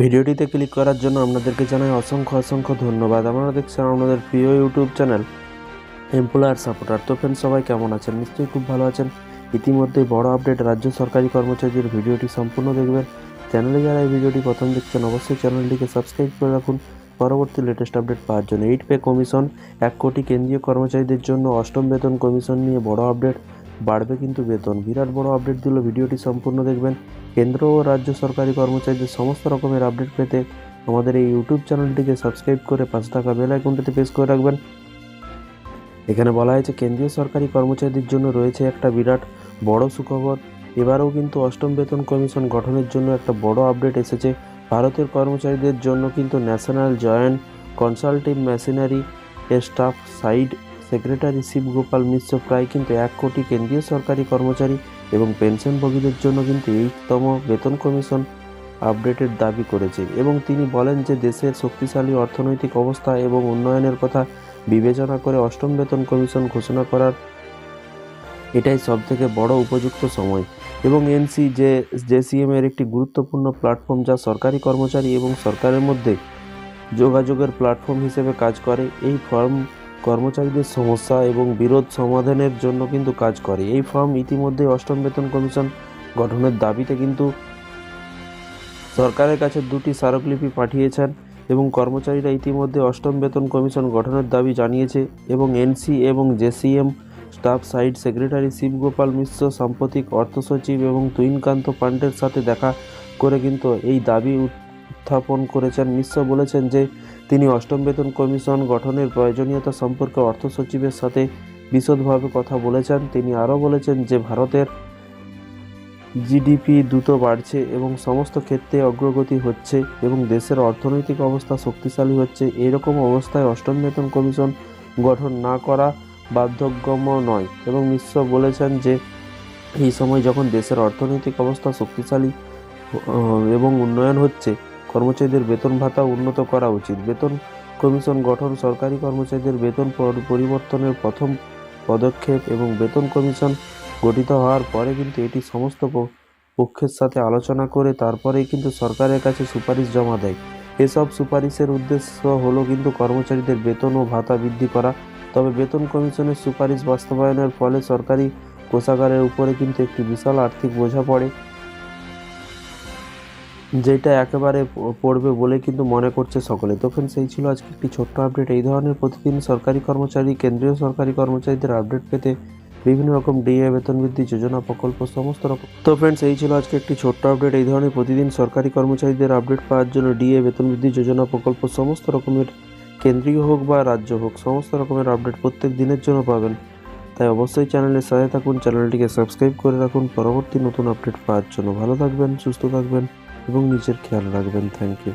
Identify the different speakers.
Speaker 1: ভিডিওটিতে ক্লিক করার জন্য আপনাদেরকে জানাই অসংখ্য অসংখ্য ধন্যবাদ। আপনারা দেখছেন আপনাদের প্রিয় ইউটিউব চ্যানেল এমপ্লয়ার সাপোর্টার। তো ফ্রেন্ড সবাই কেমন আছেন? নিশ্চয়ই খুব ভালো আছেন। ইতিমধ্যেই বড় আপডেট রাজ্য সরকারি কর্মচারীদের ভিডিওটি সম্পূর্ণ দেখবেন। চ্যানেলে যারা এই ভিডিওটি প্রথম দেখছেন, অবশ্যই চ্যানেলটিকে সাবস্ক্রাইব করে রাখুন। পরবর্তী লেটেস্ট আপডেট পাওয়ার জন্য। এইট পে কমিশন এক কোটি কেন্দ্রীয় কর্মচারীদের জন্য অষ্টম বেতন কমিশন নিয়ে বড় আপডেট বাড়বে কিন্তু বেতন। বিরাট বড় আপডেট দিল ভিডিওটি, সম্পূর্ণ দেখবেন। কেন্দ্র ও রাজ্য সরকারি কর্মচারীদের সমস্ত রকমের আপডেট পেতে আমাদের এই ইউটিউব চ্যানেলটিকে সাবস্ক্রাইব করে পাশে টাকা বেল আইকনটিতে প্রেস করে রাখবেন। এখানে বলা হয়েছে, কেন্দ্রীয় সরকারি কর্মচারীদের জন্য রয়েছে একটা বিরাট বড় সুখবর। এবারেও কিন্তু অষ্টম বেতন কমিশন গঠনের জন্য একটা বড় আপডেট এসেছে। ভারতের কর্মচারীদের জন্য কিন্তু national joint consultative machinery staff side secretary Shivgopal Mishra প্রায় কিন্তু এক কোটি কেন্দ্রীয় সরকারি কর্মচারী এবং পেনশনভোগীদের জন্য কিন্তু এইতম বেতন কমিশন আপডেটের দাবি করেছে এবং তিনি বলেন যে দেশের শক্তিশালী অর্থনৈতিক অবস্থা এবং উন্নয়নের কথা বিবেচনা করে অষ্টম বেতন কমিশন ঘোষণা করার এটাই সবথেকে বড় উপযুক্ত সময় এবং এনসি যে জেসিএম এর একটি গুরুত্বপূর্ণ প্ল্যাটফর্ম যা সরকারি কর্মচারী এবং সরকারের মধ্যে যোগাযোগের প্ল্যাটফর্ম হিসেবে কাজ করে, এই ফর্ম কর্মচারীদের সমস্যা এবং বিরোধ সমাধানের জন্য কিন্তু কাজ করে। এই ফর্ম ইতিমধ্যে অষ্টম বেতন কমিশন গঠনের দাবিতে কিন্তু সরকারের কাছে দুটি স্মারকলিপি পাঠিয়েছেন এবং কর্মচারীরা ইতিমধ্যে অষ্টম বেতন কমিশন গঠনের দাবি জানিয়েছে এবং এনসি এবং JCM, staff side secretary Shivgopal Mishra, সাম্প্রতিক অর্থ সচিব এবং তুইনকান্ত পাণ্ডের সাথে দেখা করে কিন্তু এই দাবি উত্থাপন করেছেন। মিশ্র বলেছেন যে তিনি অষ্টম বেতন কমিশন গঠনের প্রয়োজনীয়তা সম্পর্কে অর্থ সচিবের সাথে বিশদভাবে কথা বলেছেন। তিনি আরও বলেছেন যে, ভারতের জিডিপি দ্রুত বাড়ছে এবং সমস্ত ক্ষেত্রে অগ্রগতি হচ্ছে এবং দেশের অর্থনৈতিক অবস্থা শক্তিশালী হচ্ছে। এরকম অবস্থায় অষ্টম বেতন কমিশন গঠন না করা বাধ্যগম্য নয় এবং মিশ্র বলেছেন যে, এই সময় যখন দেশের অর্থনৈতিক অবস্থা শক্তিশালী এবং উন্নয়ন হচ্ছে কর্মচারীদের বেতন ভাতা উন্নত করা উচিত। বেতন কমিশন গঠন, সরকারি কর্মচারীদের বেতন পরিবর্তনের প্রথম পদক্ষেপ এবং বেতন কমিশন গঠিত হওয়ার পরে কিন্তু এটি সমস্ত পক্ষের সাথে আলোচনা করে তারপরেই কিন্তু সরকারের কাছে সুপারিশ জমা দেয়। এসব সুপারিশের উদ্দেশ্য হলো কিন্তু কর্মচারীদের বেতন ও ভাতা বৃদ্ধি করা। তবে বেতন কমিশনের সুপারিশ বাস্তবায়নের ফলে সরকারি কোষাগারের উপরে কিন্তু একটি বিশাল আর্থিক বোঝা পড়ে। যেটা একেবারে পড়বে বলে কিন্তু মনে করছে সকলে। তখন সেই ছিল আজকে একটি ছোট্ট আপডেট এই ধরনের প্রতিদিন সরকারি কর্মচারী, কেন্দ্রীয় সরকারি কর্মচারীদের আপডেট পেতে বিভিন্ন রকম ডিএ, বেতন বৃদ্ধি, যোজনা প্রকল্প, সমস্ত রকম। তো ফ্রেন্ডস এই ছিল আজকে একটি ছোট্ট আপডেট এই ধরনের প্রতিদিন সরকারি কর্মচারীদের আপডেট পাওয়ার জন্য ডিএ, বেতন বৃদ্ধি, যোজনা প্রকল্প, সমস্ত রকমের কেন্দ্রীয় হোক বা রাজ্য হোক, সমস্ত রকমের আপডেট প্রত্যেক দিনের জন্য পাবেন। তাই অবশ্যই চ্যানেলের সাথে থাকুন, চ্যানেলটিকে সাবস্ক্রাইব করে রাখুন। পরবর্তী নতুন আপডেট পাওয়ার জন্য। ভালো থাকবেন, সুস্থ থাকবেন। এবং নিজের খেয়াল রাখবেন থ্যাংক ইউ